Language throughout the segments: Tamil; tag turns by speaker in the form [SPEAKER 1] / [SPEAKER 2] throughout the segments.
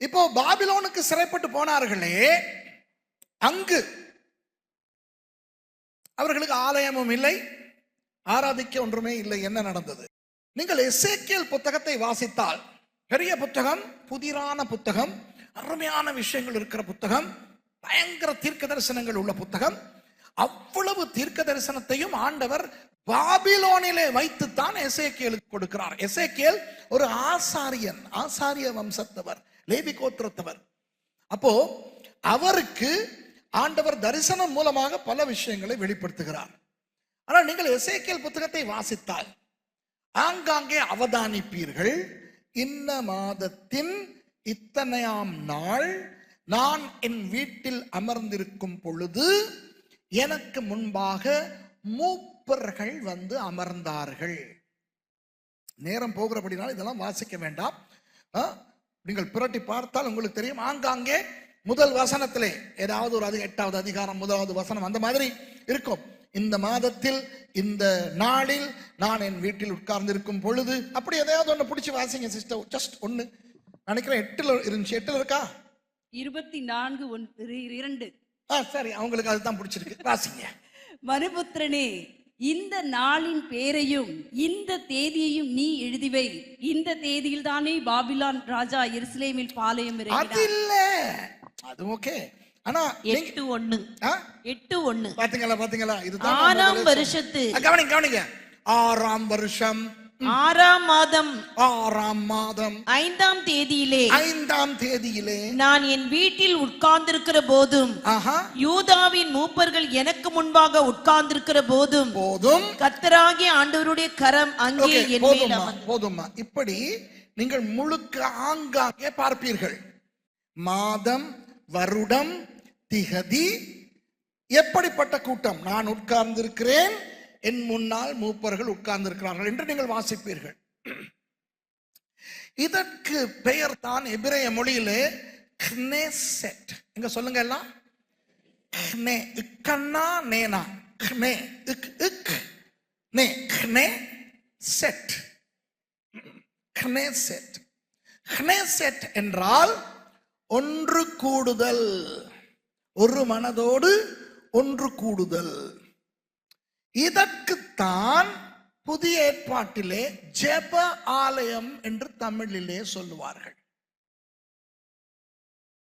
[SPEAKER 1] இப்போ பாபிலோனுக்கு சிறைப்பட்டு போனார்களே அங்கு அவர்களுக்கு ஆலயமும் இல்லை ஆராதிக்க ஒன்றுமே இல்லை. என்ன நடந்தது? நீங்கள் எசேக்கியல் புத்தகத்தை வாசித்தால் பெரிய புத்தகம் புதிரான புத்தகம் அருமையான விஷயங்கள் இருக்கிற புத்தகம் பயங்கர தீர்க்க தரிசனங்கள் உள்ள புத்தகம் அவ்வளவு தீர்க்க தரிசனத்தையும் ஆண்டவர் பாபிலோனிலே வைத்துத்தான் எசேக்கியலுக்கு கொடுக்கிறார். எசேக்கியல் ஒரு ஆசாரியன் ஆசாரிய வம்சத்தவர் லேவி கோத்திரத்தவர். அப்போ அவருக்கு ஆண்டவர் தரிசனம் மூலமாக பல விஷயங்களை வெளிப்படுத்துகிறார். ஆனால் நீங்கள் எசேக்கியல் புத்தகத்தை வாசித்தால் ஆங்காங்கே அவதானிப்பீர்கள். இன்ன மாதத்தின் இத்தனையாம் நாள் நான் என் வீட்டில் அமர்ந்திருக்கும் பொழுது எனக்கு முன்பாக மூப்பர்கள் வந்து அமர்ந்தார்கள். நேரம் போகிறபடினால் இதெல்லாம் வாசிக்க வேண்டாம். ஆ, நீங்கள் புரட்டி பார்த்தால் உங்களுக்கு தெரியும். ஆங்காங்கே முதல் வசனத்திலே ஏதாவது ஒரு அதிக எட்டாவது அதிகாரம் முதலாவது வசனம் அந்த மாதிரி இருக்கும். இந்த மாதத்தில் இந்த நாளில் நான் என் வீட்டில் உட்கார்ந்திருக்கும் பொழுது அப்படி எதையாவது ஒன்று பிடிச்சி வாசிங்க சிஸ்டர் ஜஸ்ட் ஒன்று நினைக்கிறேன் எட்டுல இருந்துச்சு. எட்டுல இருக்கா?
[SPEAKER 2] இருபத்தி நான்கு ஒன்- இரண்டு.
[SPEAKER 1] சரி அவங்களுக்கு அதுதான் பிடிச்சிருக்கு. வாசிங்க.
[SPEAKER 2] மனுபுத்திரனே இந்த நாளின் பேரையும் இந்த தேதியையும் நீ எழுதிவை. இந்த தேதியில் தானே பாபிலான் ராஜா எருசலேமில் பாளையம்
[SPEAKER 1] அது இல்ல. அது ஓகே. ஆனா
[SPEAKER 3] எட்டு ஒண்ணு? எட்டு ஒண்ணு.
[SPEAKER 1] பாத்தீங்களா பாத்தீங்களா? இதுதான் நான்
[SPEAKER 3] ஆறாம் வருஷத்து.
[SPEAKER 1] கவனிங்க கவனிங்க. ஆறாம் வருஷம்.
[SPEAKER 3] ஆறாம் மாதம்.
[SPEAKER 1] ஆறாம் மாதம்.
[SPEAKER 3] ஐந்தாம் தேதியிலே
[SPEAKER 1] ஐந்தாம் தேதியிலே.
[SPEAKER 3] நான் என் வீட்டில் உட்கார்ந்திருக்கிற போதும் யூதாவின் மூப்பர்கள் எனக்கு முன்பாக உட்கார்ந்திருக்கிற போதும்
[SPEAKER 1] போதும்.
[SPEAKER 3] கர்த்தராகிய ஆண்டவருடைய கரம் அங்கே என் மேல்.
[SPEAKER 1] போதும்மா. இப்படி நீங்கள் முழுக்க ஆங்காங்கே பார்ப்பீர்கள். மாதம் வருடம் திகதி எப்படிப்பட்ட கூட்டம்? நான் உட்கார்ந்திருக்கிறேன் என் முன்னால் மூப்பர்கள் உட்கார்ந்திருக்கிறார்கள் என்று நீங்கள் வாசிப்பீர்கள். இதற்கு பெயர் தான் எபிரேய மொழியிலே கனேசெட். எங்க சொல்லுங்க எல்லாம். கனே இக்கண்ணா நேனா. கனே இக் இக் நே கனே செட். கனேசெட். கனேசெட் என்றால் ஒன்று கூடுதல். ஒரு மனதோடு ஒன்று கூடுதல். இதற்குத்தான் புதிய ஏற்பாட்டிலே ஜெப ஆலயம் என்று தமிழிலே சொல்லுவார்கள்.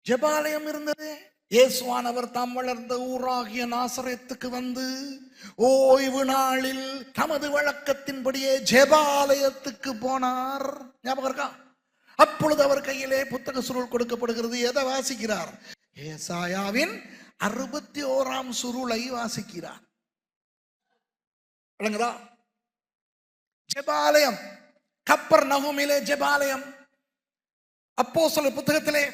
[SPEAKER 1] ஜெபாலயம் இருந்தது. இயேசுவானவர் தாம் வளர்ந்த ஊராகிய நாசரத்துக்கு வந்து ஓய்வு நாளில் தமது வழக்கத்தின்படியே ஜெபாலயத்துக்கு போனார். ஞாபகம் இருக்கா? அப்பொழுது அவர் கையிலே புத்தக சுருள் கொடுக்கப்படுகிறது. எதை வாசிக்கிறார்? ஏசாயாவின் அறுபத்தி ஓராம் சுருளை வாசிக்கிறார். விளங்குதா? ஜெபாலயம். கப்பர் நகுமிலே ஜெபாலயம். அப்போ புத்தகத்திலே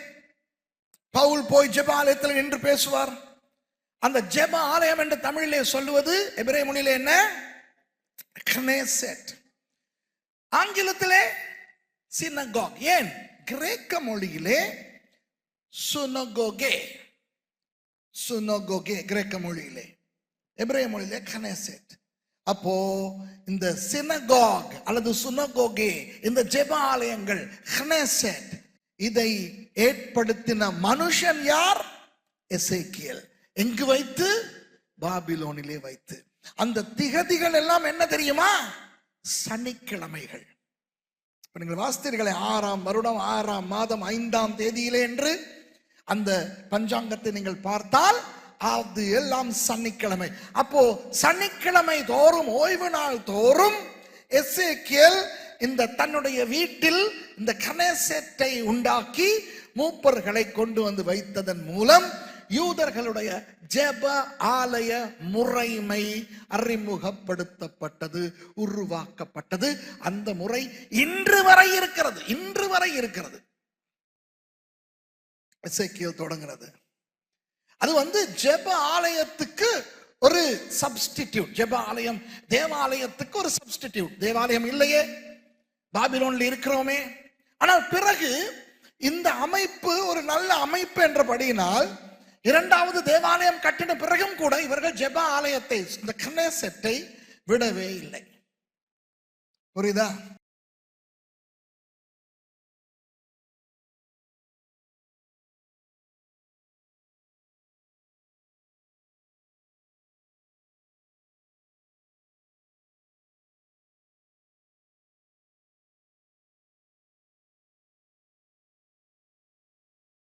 [SPEAKER 1] பவுல் போய் ஜெபாலயத்தில் நின்று பேசுவார். அந்த ஜெப ஆலயம் என்று தமிழிலே சொல்லுவது எபிரே மொழியில என்ன? கனேசெட் ஆங்கிலத்திலே சினகாக் ஏன்? கிரேக்க மொழியிலே சுனகோகே சுனகோகே கிரேக்க மொழியிலே. எபிரே மொழியிலே கனேசெட் அப்போ இந்த சினகாக் அல்லது சுனகோகே இந்த ஜெப ஆலயங்கள் இதை ஏற்படுத்தின மனுஷன் யார்? எசேக்கியல். எங்கு வைத்து? பாபிலோனிலே வைத்து. அந்த திகதிகள் எல்லாம் என்ன தெரியுமா? சனிக்கிழமைகள். இப்ப நீங்கள் வாசித்தீர்களே ஆறாம் வருடம் ஆறாம் மாதம் ஐந்தாம் தேதியிலே என்று அந்த பஞ்சாங்கத்தை நீங்கள் பார்த்தால் அது எல்லாம் சனிக்கிழமை. அப்போ சனிக்கிழமை தோறும் ஓய்வு நாள் தோறும் எசேக்கியல் இந்த தன்னுடைய வீட்டில் இந்த கணேசத்தை உண்டாக்கி மூப்பர்களை கொண்டு வந்து வைத்ததன் மூலம் யூதர்களுடைய ஜெப ஆலய முறைமை அறிமுகப்படுத்தப்பட்டது உருவாக்கப்பட்டது. அந்த முறை இன்று வரை இருக்கிறது இன்று வரை இருக்கிறது. தொடங்கிறது அது வந்து ஜெப ஆலயத்துக்கு ஒரு சப்ஸ்டிடியூட் ஜெப ஆலயம் தேவாலயத்துக்கு ஒரு சப்ஸ்டிடியூட் தேவாலயம் இல்லையே. பாபிலோன்ல இருக்கிறோமே. ஆனால் பிறகு இந்த அமைப்பு ஒரு நல்ல அமைப்பு என்றபடியினால் இரண்டாவது தேவாலயம் கட்டின பிறகும் கூட இவர்கள் ஜெப ஆலயத்தை இந்த கனேசெட்டை விடவே இல்லை. புரியுதா?